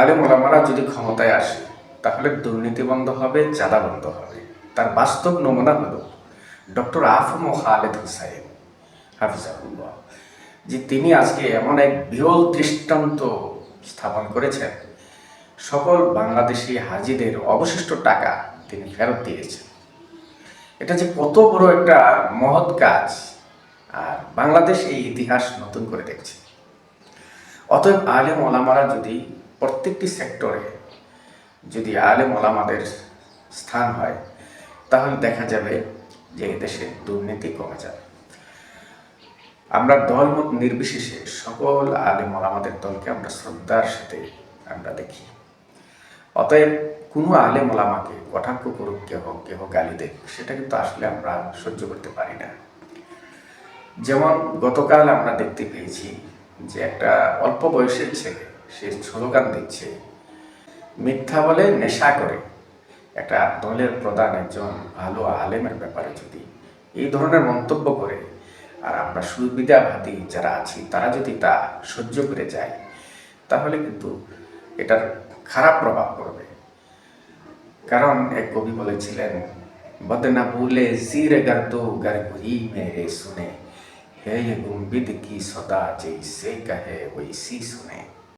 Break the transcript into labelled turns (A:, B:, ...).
A: আলেম ওলামারা যদি ক্ষমতায় আসে, তাহলে দুর্নীতি বন্ধ হবে, চাঁদা বন্ধ হবে। তার বাস্তব নমুনা হলো ডক্টর আফম খালেদ হুসাইন, হাফিজাহুল্লাহ, যে তিনি আজকে এমন এক বিরল দৃষ্টান্ত স্থাপন করেছেন। সকল বাংলাদেশি হাজিদের অবশিষ্ট টাকা তিনি ফেরত দিয়েছেন। এটা যে কত বড় একটা মহৎ কাজ, আর বাংলাদেশ এই ইতিহাস নতুন করে দেখছে। অতএব আলেম ওলামারা যদি প্রত্যেকটি সেক্টরে যদি আলেম ওলামাদের স্থান হয়, তাহলে দেখা যাবে যে দেশে দুর্নীতি কমে যাবে আমরা দলমত নির্বিশেষে সকল আলেম ওলামাদের দলকে আমরা শ্রদ্ধার সাথে আমরা দেখি। অতএব কোনো আলেম ওলামাকে কটাক্ষ করুক, কেহ কেহ গালি দেখ সেটা কিন্তু আসলে আমরা সহ্য করতে পারি না। যেমন গতকাল আমরা দেখতে পেয়েছি যে একটা অল্প বয়সের ছেলে সে স্লোগান দিচ্ছে। মিথ্যা বলে নেশা করে। একটা দলের প্রধান একজন ভালো আলেমের ব্যাপারে যদি এই ধরনের মন্তব্য করে, আর আমরা সুবিধাবাদী যারা আছি, তারা যদি তা সহ্য করে যায়, তাহলে কিন্তু এটার খারাপ প্রভাব পড়বে। কারণ এক কবি বলেছিলেন, বদনা ভুলে জির গার দো গার গুরি মেরে হে গুম্বিদ কি সদা যেই সে কহে ওই সি শুনে।